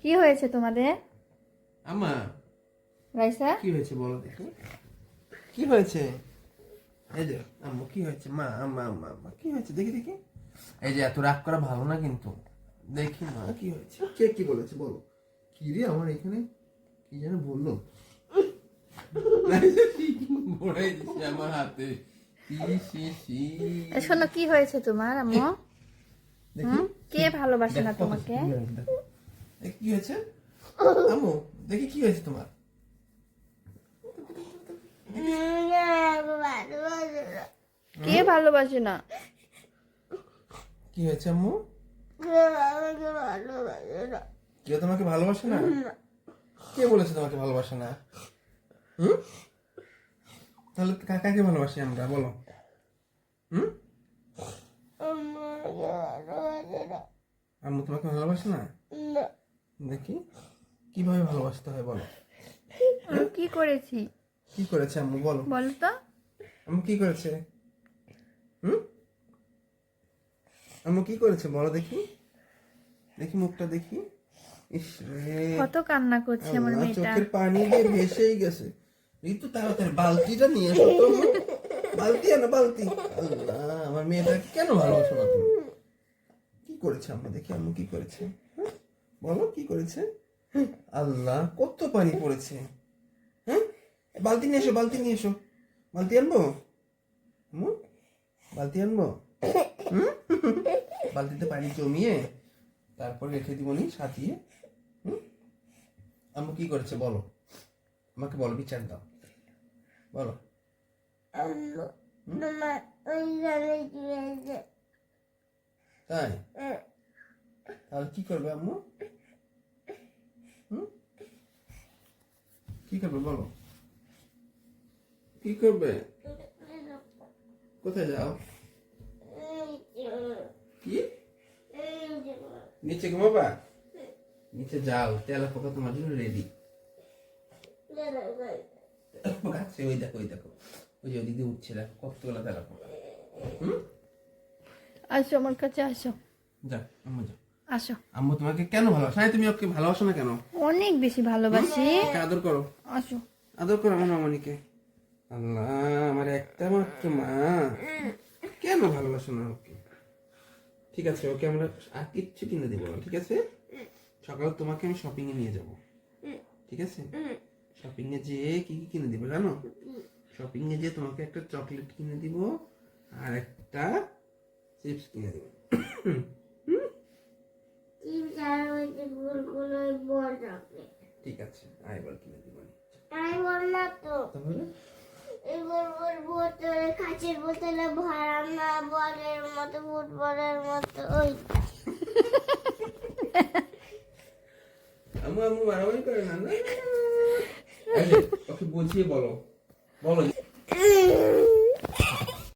কি হয়েছে তোমাদের? আমা রাইসা? কি হয়েছে বলো দেখি। কি হয়েছে? এই যে আম্মু কি হয়েছে? মা আম্মা আম্মা আম্মা কি হয়েছে? দেখি দেখি। এই যে এত রাগ করা ভালো না কিন্তু। দেখি মা কি হয়েছে? কে কি বলেছে বলো? কি রে আমার এখানে? কি যেন বলল? আমার হাতে। শোনো কি হয়েছে তোমার আম্মু? কে ভালোবাসে না তোমাকে? কি হয়েছে, দেখো। দেখি কি হয়েছে কি তোমার? কে ভালোবাসে না? কি হয়েছে আম্মু? কেউ তোমাকে ভালোবাসে না? কে বলেছে তোমাকে ভালোবাসে না? হুম? তাহলে কাকাকে ভালোবাসি আমরা? বলো। হুম? আম্মু তোমাকে ভালোবাসে না? দেখি। কীভাবে ভালোবাসতে হয় বলো। আমি কি করেছি? কি করেছে আম্মু বলো। বলো তো। আম্মু কি করেছে? হুম? আম্মু কি করেছে বলো দেখি। দেখি মুখটা দেখি। ইস রে। কত কান্না করছে আমার মেয়েটা। চোখের পানি দিয়ে ভেসেই গেছে। ঋতু তাড়াতাড়ি বালতিটা নিয়ে এসো তো বালতি আনো বালতি। আল্লাহ আমার মেয়েটাকে কেন ভালোবাসো না তুমি? কি করেছে আম্মু? দেখি আম্মু কি করেছে? বলো কি করেছে? আল্লাহ কত পানি পড়েছে। হ্যাঁ বালতি নিয়ে এসো বালতি নিয়ে এসো। বালতি আনব? বালতি আনব? বালতিতে পানি জমিয়ে তারপর রেখে দিবনি সাজিয়ে? আম্মু কি করেছে বলো? আমাকে বলো বিচার দাও। বলো। তাই? তাহলে কি করবে আম্মু? হুম? কি করবে বলো? কি করবে? কোথায় যাও? কি? নিচে ঘুমাবা? নিচে যাও তেলা পোকা তোমার জন্য রেডি পোকা? ওই দেখো ওই দেখো। ওই যে ওদিক দিয়ে উঠছে দেখো কতগুলো তেলা পোকা। হুম? আসো আমার কাছে আসো। যা আম্মু যাও। আসো। আম্মু তোমাকে কেন ভালোবাসে? না তুমি ওকে ভালোবাসো না কেন? অনেক বেশি ভালোবাসি। ওকে আদর করো। আসো। আদর করো আমার মামনিকে। আল্লাহ আমার একটা মাত্র মা। কেন ভালোবাসো না ওকে? ঠিক আছে ওকে আমরা আর কিচ্ছু কিনে দেবো ঠিক আছে? সকালে তোমাকে আমি শপিং এ নিয়ে যাব। ঠিক আছে? শপিং এ যেয়ে কি কি কিনে দিব জানো? শপিং এ যেয়ে তোমাকে একটা চকলেট কিনে দিব আর একটা চিপস কিনে দিব। ঠিক আছে আয় বল কিনে দিব তাহলে কাছের বোতলে ভরা না বলের মতো ফুটবলের মতো ওই আম্মু মারামারি করে না না ওকে বুঝিয়ে বলো। বলো।